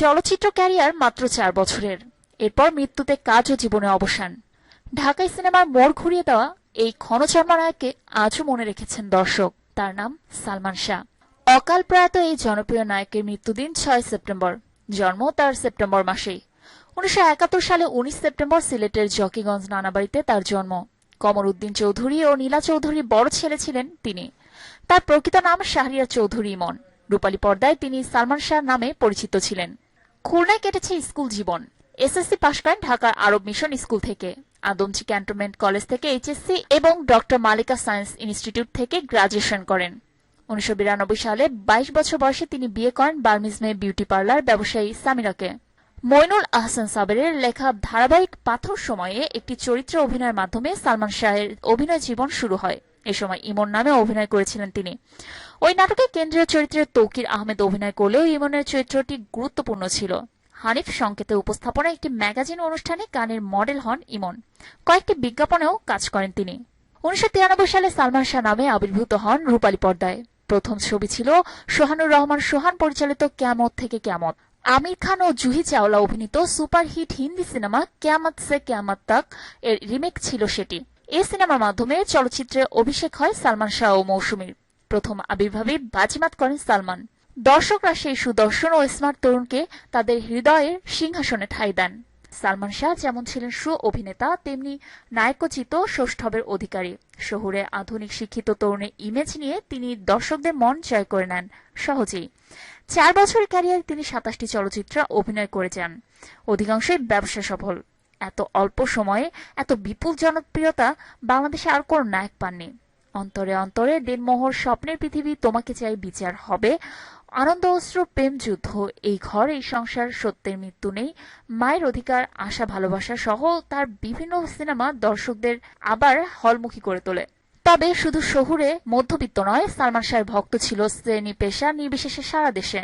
চলচ্চিত্র ক্যারিয়ার মাত্র চার বছরের। এরপর মৃত্যুতে কাজ ও জীবনে অবসান। ঢাকাই সিনেমার মোড় ঘুরিয়ে দেওয়া এই ক্ষণচর্মা নায়ককে আজও মনে রেখেছেন দর্শক। তার নাম সালমান শাহ। অকাল প্রয়াত এই জনপ্রিয় নায়কের মৃত্যুদিন ছয় সেপ্টেম্বর। জন্ম তার সেপ্টেম্বর মাসেই। উনিশশো একাত্তর সালে উনিশ সেপ্টেম্বর সিলেটের জকিগঞ্জ নানাবাড়িতে তার জন্ম। কমর উদ্দিন চৌধুরী ও নীলা চৌধুরী বড় ছেলে ছিলেন তিনি। তার প্রকৃত নাম শাহরিয়া চৌধুরী ইমন। রূপালী পর্দায় তিনি সালমান শাহ নামে পরিচিত ছিলেন। খুলনায় কেটেছে স্কুল জীবন। এসএসসি পাশ করেন ঢাকার আরব মিশন স্কুল থেকে। আদমচি ক্যান্টনমেন্ট কলেজ থেকে এইচএসসি এবং ডক্টর মালিকা সায়েন্স ইনস্টিটিউট থেকে গ্রাজুয়েশন করেন। উনিশশো বিরানব্বই সালে ২২ বছর বয়সে তিনি বিয়ে করেন বার্মিজ বিউটি পার্লার ব্যবসায়ী সামিরাকে। মইনুল আহসান সাবেরের লেখা ধারাবাহিক পাথর সময়ে একটি চরিত্রে অভিনয়ের মাধ্যমে সালমান শাহের অভিনয় জীবন শুরু হয়। এ সময় ইমন নামে অভিনয় করেছিলেন তিনি। ওই নাটকে কেন্দ্রীয় চরিত্রে তৌকির আহমেদ অভিনয় করলেও ইমনের চরিত্রটি গুরুত্বপূর্ণ ছিল। হানিফ সংকেতে উপস্থাপনা একটি ম্যাগাজিন অনুষ্ঠানে গানের মডেল হন ইমন। কয়েকটি বিজ্ঞাপনেও কাজ করেন তিনি। উনিশশো তিরানব্বই সালে সালমান শাহ নামে আবির্ভূত হন রূপালী পর্দায়। প্রথম ছবি ছিল সোহানুর রহমান সোহান পরিচালিত ক্যামত থেকে ক্যামত। আমির খান ও জুহি চাওলা অভিনীত সুপারহিট হিন্দি সিনেমা ক্যামত সে ক্যামত তাক এর রিমেক ছিল সেটি। এই সিনেমার মাধ্যমে চলচ্চিত্রে অভিষেক হয় সালমান শাহ ও মৌসুমীর। প্রথম আবির্ভাবে বাজিমাত করেন সালমান। দর্শকরা সেই সুদর্শন ও স্মার্ট তরুণকে তাদের হৃদয়ের সিংহাসনে ঠাঁই দেন। সালমান শাহ যেমন ছিলেন সু অভিনেতা তেমনি নায়কোচিত সৌষ্ঠবের অধিকারী। শহুরে আধুনিক শিক্ষিত তরুণের ইমেজ নিয়ে তিনি দর্শকদের মন জয় করে নেন সহজেই। চার বছরের ক্যারিয়ার তিনি সাতাশটি চলচ্চিত্রে অভিনয় করে যান। অধিকাংশই ব্যবসা সফল। এত অল্প সময়ে এত বিপুল জনপ্রিয়তা বাংলাদেশে আর কোন নায়ক পাননি। অন্তরে অন্তরে দিনমোহর স্বপ্নের পৃথিবী তোমাকে চাই বিচার হবে। আনন্দ অস্ত্র প্রেম, যুদ্ধ, এই ঘর, এই সংসার, সত্যের মৃত্যু নেই। মায়ের অধিকার, আশা, ভালোবাসা সহ তার বিভিন্ন সিনেমা দর্শকদের আবার হলমুখী করে তোলে। তবে শুধু শহুরে মধ্যবিত্ত নয়, সালমান শাহের ভক্ত ছিল শ্রেণি পেশা নির্বিশেষে সারা দেশে।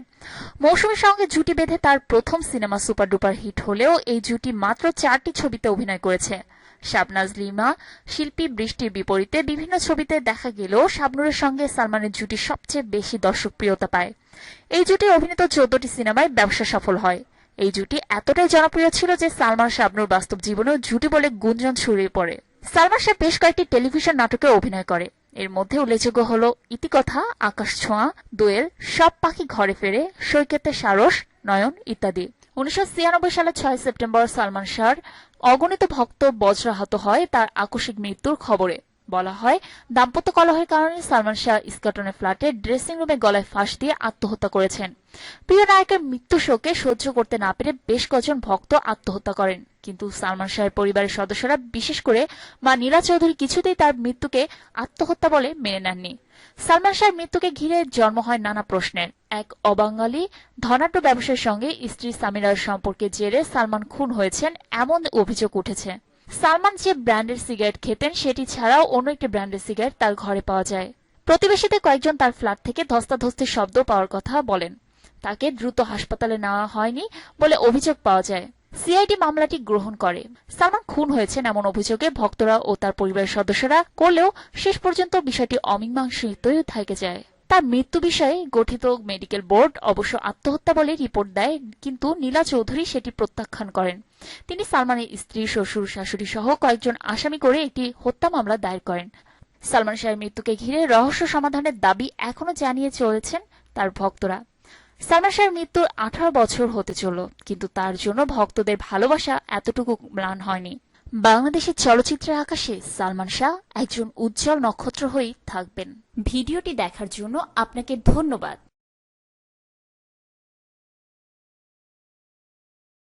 মৌসুমীর সঙ্গে জুটি বেঁধে তার প্রথম সিনেমা সুপার ডুপার হিট হলেও এই জুটি মাত্র চারটি ছবিতে অভিনয় করেছে। শাবনাজ লিমা, শিল্পী বৃষ্টির বিপরীতে বিভিন্ন ছবিতে দেখা গেলেও শাবনুরের সঙ্গে সালমানের জুটি সবচেয়ে বেশি দর্শকপ্রিয়তা পায়। এই জুটি অভিনীত চোদ্দটি সিনেমায় ব্যবসা সফল হয়। এই জুটি এতটাই জনপ্রিয় ছিল যে সালমান শাবনুর বাস্তব জীবনেও জুটি বলে গুঞ্জন ছড়িয়ে পড়ে। সালমান শাহ বেশ কয়েকটি টেলিভিশন নাটকে অভিনয় করে। এর মধ্যে উল্লেখযোগ্য হল ইতিকথা, আকাশ ছোঁয়া, দোয়েল, সব পাখি ঘরে ফেরে, সৈকতে সারস, নয়ন ইত্যাদি। উনিশশো সালে ছয় সেপ্টেম্বর সালমান শাহর অগণিত ভক্ত বজ্রাহত হয় তার আকস্মিক মৃত্যুর খবরে। বলা হয়, দাম্পত্য কলহের কারণে সালমান শাহ ইস্কটনের ফ্ল্যাটে ড্রেসিং রুমে গলায় ফাঁস দিয়ে আত্মহত্যা করেছেন। প্রিয় নায়কের মৃত্যু শোকে সহ্য করতে না পেরে বেশ কজন ভক্ত আত্মহত্যা করেন। কিন্তু সালমান শাহের পরিবারের সদস্যরা, বিশেষ করে মা নীলা চৌধুরী কিছুতেই তার মৃত্যুকে আত্মহত্যা বলে মেনে নেননি। সালমান শাহের মৃত্যুকে ঘিরে জন্ম হয় নানা প্রশ্নের। এক অবাঙালি ধনাঢ্য ব্যবসায়ীর সঙ্গে স্ত্রী সামিরার সম্পর্কে জেরে সালমান খুন হয়েছেন, এমন অভিযোগ উঠেছে। সালমান যে ব্র্যান্ডের সিগারেট খেতেন, সেটি ছাড়াও অন্য একটি ব্র্যান্ডের সিগারেট তার ঘরে পাওয়া যায়। প্রতিবেশীদের কয়েকজন তার ফ্ল্যাট থেকে ধস্তাধস্তির শব্দ পাওয়ার কথা বলেন। তাকে দ্রুত হাসপাতালে নেওয়া হয়নি বলে অভিযোগ পাওয়া যায়। সিআইডি মামলাটি গ্রহণ করে। সালমান খুন হয়েছেন এমন অভিযোগে ভক্তরা ও তার পরিবারের সদস্যরা করলেও শেষ পর্যন্ত বিষয়টি অমীমাংসিতই থেকে যায়। তার মৃত্যু বিষয়ে গঠিত মেডিকেল বোর্ড অবশ্য আত্মহত্যা বলে রিপোর্ট দেয়, কিন্তু নীলা চৌধুরী সেটি প্রত্যাখ্যান করেন। তিনি সালমানের স্ত্রী, শ্বশুর, শাশুড়ি সহ কয়েকজন আসামি করে একটি হত্যা মামলা দায়ের করেন। সালমান শাহের মৃত্যুকে ঘিরে রহস্য সমাধানের দাবি এখনও জানিয়ে চলেছেন তার ভক্তরা। সালমান শাহের মৃত্যুর আঠারো বছর হতে চলল, কিন্তু তার জন্য ভক্তদের ভালোবাসা এতটুকু ম্লান হয়নি। বাংলাদেশের চলচ্চিত্রের আকাশে সালমান শাহ একজন উজ্জ্বল নক্ষত্র হয়েই থাকবেন। ভিডিওটি দেখার জন্য আপনাকে ধন্যবাদ।